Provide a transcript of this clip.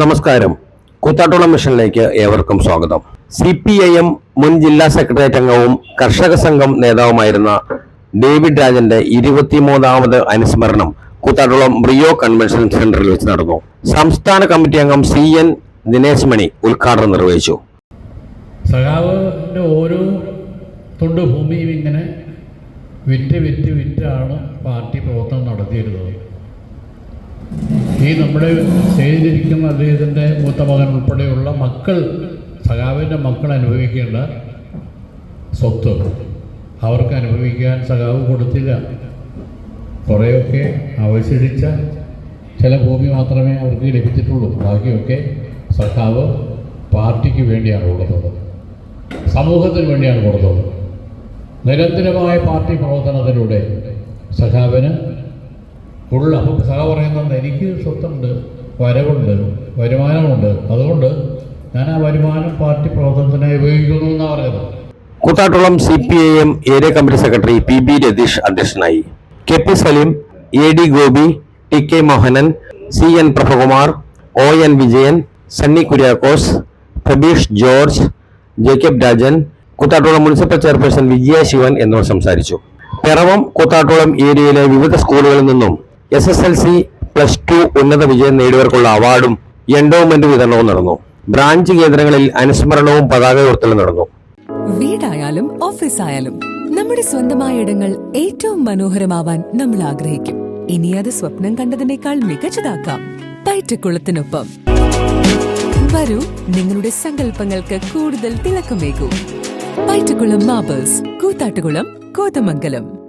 നമസ്കാരം. കൂത്താട്ടോളം മിഷനിലേക്ക് ഏവർക്കും സ്വാഗതം. സി പി ഐ എം മുൻ ജില്ലാ സെക്രട്ടേറിയറ്റ് അംഗവും കർഷക സംഘം നേതാവുമായിരുന്ന ഡേവിഡ് രാജന്റെ ഇരുപത്തിമൂന്നാമത് അനുസ്മരണം കൂത്താട്ടോളം ബ്രിയോ കൺവെൻഷൻ സെന്ററിൽ വെച്ച് നടന്നു. സംസ്ഥാന കമ്മിറ്റി അംഗം സി എൻ ദിനേശ് മണി ഉദ്ഘാടനം നിർവഹിച്ചു. സഖാവിന്റെ ഓരോ തുണ്ട് ഭൂമിയും ഇങ്ങനെ വിറ്റ് വിറ്റ് വിറ്റാണ് പാർട്ടി പ്രവർത്തനം നടത്തിയിരുന്നത്. ഈ നമ്മുടെ ചെയ്തിരിക്കുന്ന അദ്ദേഹത്തിന്റെ മൂത്ത മകൻ ഉൾപ്പെടെയുള്ള മക്കൾ സഖാവിന്റെ മക്കൾ അനുഭവിക്കേണ്ട സ്വത്ത് അവർക്ക് അനുഭവിക്കാൻ സഖാവ് കൊടുത്തില്ല. കുറേയൊക്കെ അവശേഷിച്ച ചില ഭൂമി മാത്രമേ അവർക്ക് ലഭിച്ചിട്ടുള്ളൂ. ബാക്കിയൊക്കെ സഖാവ് പാർട്ടിക്ക് വേണ്ടിയാണ് കൊടുത്തത്. സമൂഹത്തിന് വേണ്ടിയാണ് കൊടുത്തത്. നിരന്തരമായ പാർട്ടി പ്രവർത്തനത്തിലൂടെ സഖാവിന് ഉള്ള അപ്പം സഹ പറയുന്നുണ്ട് എനിക്ക് സ്വത്തുണ്ട് വരവുണ്ട് വരുമാനമുണ്ട്. അതുകൊണ്ട് ഞാൻ ആ വരുമാനം പാർട്ടി പ്രവർത്തനത്തിനായി ഉപയോഗിക്കുന്നു എന്നാണ് പറയുന്നത്. Koothattukulam C P I M area committee secretary P B Ratheesh അധ്യക്ഷനായി. K P Saleem A D Gopi T K Mohanan C N Prabhakumar O N Vijayan Sunny Kuriakose Prabeesh George Jacob Rajan Koothattukulam municipal chairperson Vijaya Sivan എന്നിവർ സംസാരിച്ചു. പിറവം കൂത്താട്ടുളം ഏരിയയിലെ വിവിധ സ്കൂളുകളിൽ നിന്നും S S L C plus two ഉന്നത വിജയം നേടിയവർക്കുള്ള അവാർഡും endowment വിതരണവും നടന്നു. ബ്രാഞ്ച് കേന്ദ്രങ്ങളിൽ അനുസ്മരണവും പതാക ഉയർത്തലും നടന്നു. വീടായാലും ഓഫീസായാലും നമ്മുടെ സ്വന്തമായ ഇടങ്ങൾ ഏറ്റവും മനോഹരമാവാൻ നമ്മൾ ആഗ്രഹിക്കും. ഇനി അത് സ്വപ്നം കണ്ടതിനേക്കാൾ മികച്ചതാക്കാം. പയറ്റക്കുളത്തിനൊപ്പം വരൂ നിങ്ങളുടെ സങ്കല്പങ്ങൾക്ക് കൂടുതൽ തിളക്കമേകൂ. പയറ്റക്കുളം മാബേഴ്സ് കൂത്താട്ടുകുളം കോതമംഗലം.